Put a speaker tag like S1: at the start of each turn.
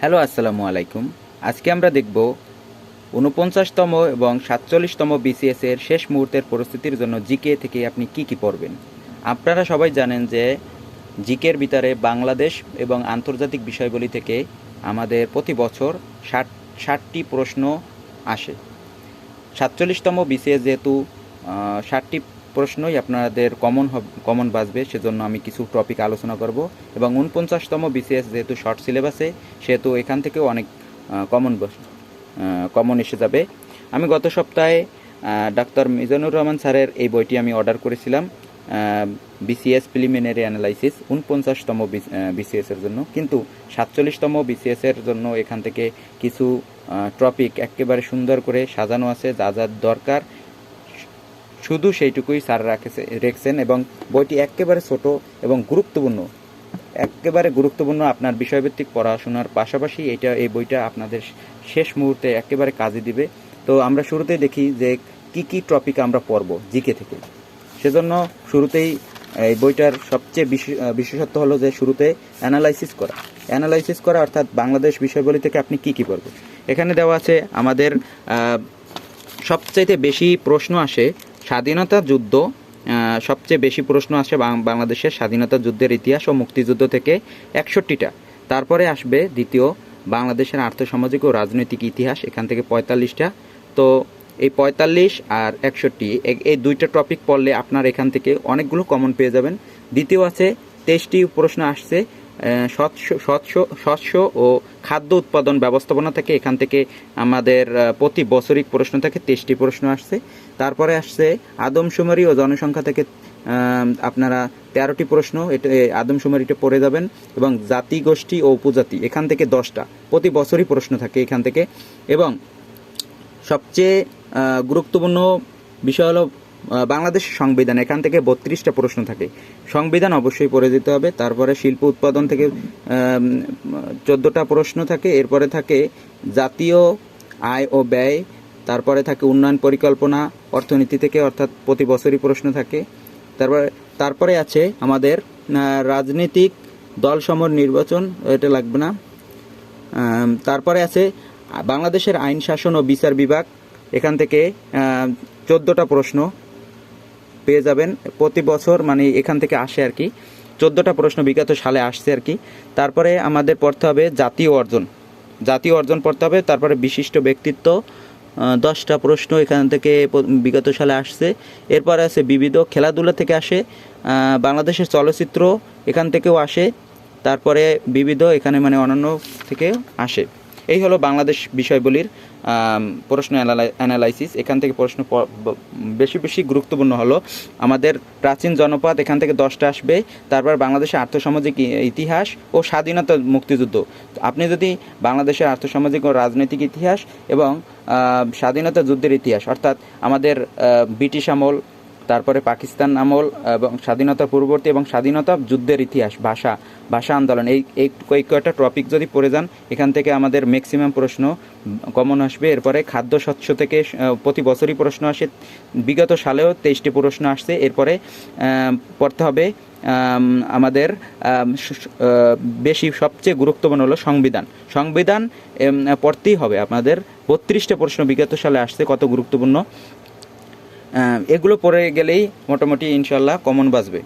S1: Hello, আসসালামু আলাইকুম। আজকে আমরা দেখব উনপঞ্চাশতম এবং সাতচল্লিশতম বিসিএস এর শেষ মুহূর্তের পরিস্থিতির জন্য জিকে থেকে আপনি কি কি পড়বেন? আপনারা সবাই জানেন যে জিকের ভিতরে বাংলাদেশ এবং আন্তর্জাতিক বিষয়গুলি থেকে আমাদের প্রতি বছর ষাট, ষাটটি প্রশ্ন আসে। সাতচল্লিশতম বিসিএস যেহেতু ষাটটি প্রশ্নই আপনাদের কমন কমন বাজবে, সেজন্য আমি কিছু টপিক আলোচনা করব। এবং উনপঞ্চাশতম বিসিএস যেহেতু শর্ট সিলেবাসে সেহেতু এখান থেকেও অনেক কমন কমন এসে যাবে। আমি গত সপ্তাহে ডাক্তার মিজানুর রহমান স্যারের এই বইটি আমি অর্ডার করেছিলাম বিসিএস প্রিলিমিনারি অ্যানালাইসিস উনপঞ্চাশতম বিসিএস এর জন্য। কিন্তু সাতচল্লিশতম বিসিএস এর জন্য এখান থেকে কিছু টপিক একেবারে সুন্দর করে সাজানো আছে, যা যা দরকার। শুধু সেইটুকুই স্যার রাখেছে, রেখেছেন এবং বইটি একেবারে ছোট এবং গুরুত্বপূর্ণ। একেবারে গুরুত্বপূর্ণ আপনার বিষয়ভিত্তিক পড়াশোনার পাশাপাশি এটা, এই বইটা আপনাদের শেষ মুহূর্তে একেবারে কাজে দিবে। তো আমরা শুরুতে দেখি যে কি কি টপিক আমরা পড়ব জিকে থেকে। সেজন্য শুরুতেই এই বইটার সবচেয়ে বিশে- বিশেষত্ব হলো যে শুরুতে অ্যানালাইসিস করা। অ্যানালাইসিস করা অর্থাৎ বাংলাদেশ বিষয়বলি থেকে আপনি কি কি পড়বেন? এখানে দেওয়া আছে আমাদের সবচাইতে বেশি প্রশ্ন আসে স্বাধীনতা যুদ্ধ সবচেয়ে বেশি প্রশ্ন আসে বাংলাদেশের স্বাধীনতা যুদ্ধের ইতিহাস ও মুক্তিযুদ্ধ থেকে একষট্টিটা। তারপরে আসবে দ্বিতীয় বাংলাদেশের আর্থসামাজিক ও রাজনৈতিক ইতিহাস, এখান থেকে পঁয়তাল্লিশটা। তো এই পঁয়তাল্লিশ আর একষট্টি এই দুইটা টপিক পড়লে আপনার এখান থেকে অনেকগুলো কমন পেয়ে যাবেন। দ্বিতীয় আছে, তেইশটি প্রশ্ন আসছে শস্য শস্য শস্য ও খাদ্য উৎপাদন ব্যবস্থাপনা থেকে এখান থেকে আমাদের প্রতি বছরিক প্রশ্ন থেকে, তেইশটি প্রশ্ন আসছে। তারপরে আসছে আদমশুমারি ও জনসংখ্যা থেকে আপনারা তেরোটি প্রশ্ন এটা আদমশুমারিটা পড়ে যাবেন এবং জাতি, গোষ্ঠী ও উপজাতি, এখান থেকে দশটা। প্রতি বছরই প্রশ্ন থাকে এখান থেকে। এবং সবচেয়ে গুরুত্বপূর্ণ বিষয় হলো আহ, বাংলাদেশের সংবিধান এখান থেকে বত্রিশটা প্রশ্ন থাকে। সংবিধান অবশ্যই পড়ে দিতে হবে তারপরে শিল্প উৎপাদন থেকে চোদ্দোটা প্রশ্ন থাকে এরপরে থাকে জাতীয় আয় ও ব্যয় তারপরে থাকে উন্নয়ন পরিকল্পনা অর্থনীতি থেকে অর্থাৎ প্রতি বছরই প্রশ্ন থাকে। তারপরে তারপরে আছে আমাদের রাজনৈতিক দল সমর নির্বাচন এটা লাগবে না। তারপরে আছে বাংলাদেশের আইন শাসন ও বিচার বিভাগ এখান থেকে চোদ্দোটা প্রশ্ন। পেয়ে যাবেন। প্রতি বছর মানে এখান থেকে আসে আর কি। চোদ্দোটা প্রশ্ন বিগত সালে আসছে আর কি। তারপরে আমাদের পড়তে হবে জাতীয় অর্জন। জাতীয় অর্জন পড়তে হবে, তারপরে বিশিষ্ট ব্যক্তিত্ব দশটা প্রশ্ন এখান থেকে বিগত সালে আসছে। এরপরে আছে বিবিধ খেলাধুলা থেকে আসে বাংলাদেশের চলচ্চিত্র এখান থেকেও আসে, তারপরে বিবিধ এখানে মানে অন্যান্য থেকে আসে। এই হলো বাংলাদেশ বিষয়বলির আম, প্রশ্ন অ্যানালাইসিস। এখান থেকে প্রশ্ন বেশি বেশি গুরুত্বপূর্ণ হলো আমাদের প্রাচীন জনপদ এখান থেকে দশটা আসবে তারপর বাংলাদেশের আর্থসামাজিক ইতিহাস ও স্বাধীনতা মুক্তিযুদ্ধ। আপনি যদি বাংলাদেশের আর্থসামাজিক ও রাজনৈতিক ইতিহাস এবং স্বাধীনতা যুদ্ধের ইতিহাস অর্থাৎ আমাদের ব্রিটিশ আমল তারপরে পাকিস্তান আমল এবং স্বাধীনতা পূর্ববর্তী এবং স্বাধীনতা যুদ্ধের ইতিহাস, ভাষা ভাষা আন্দোলন, এই এই কয়েক কয়েকটা টপিক যদি পড়ে যান, এখান থেকে আমাদের ম্যাক্সিমাম প্রশ্ন কমন আসবে। এরপরে খাদ্য স্বচ্ছ থেকে প্রতি বছরই প্রশ্ন আসে। বিগত সালেও তেইশটি প্রশ্ন আসছে। এরপরে পড়তে হবে আমাদের বেশি সবচেয়ে গুরুত্বপূর্ণ হলো সংবিধান। সংবিধান পড়তেই হবে। আপনাদের বত্রিশটা প্রশ্ন বিগত সালে আসছে, কত গুরুত্বপূর্ণ? এগুলো পরে গেলেই মোটামুটি ইনশাল্লাহ কমন বাজবে।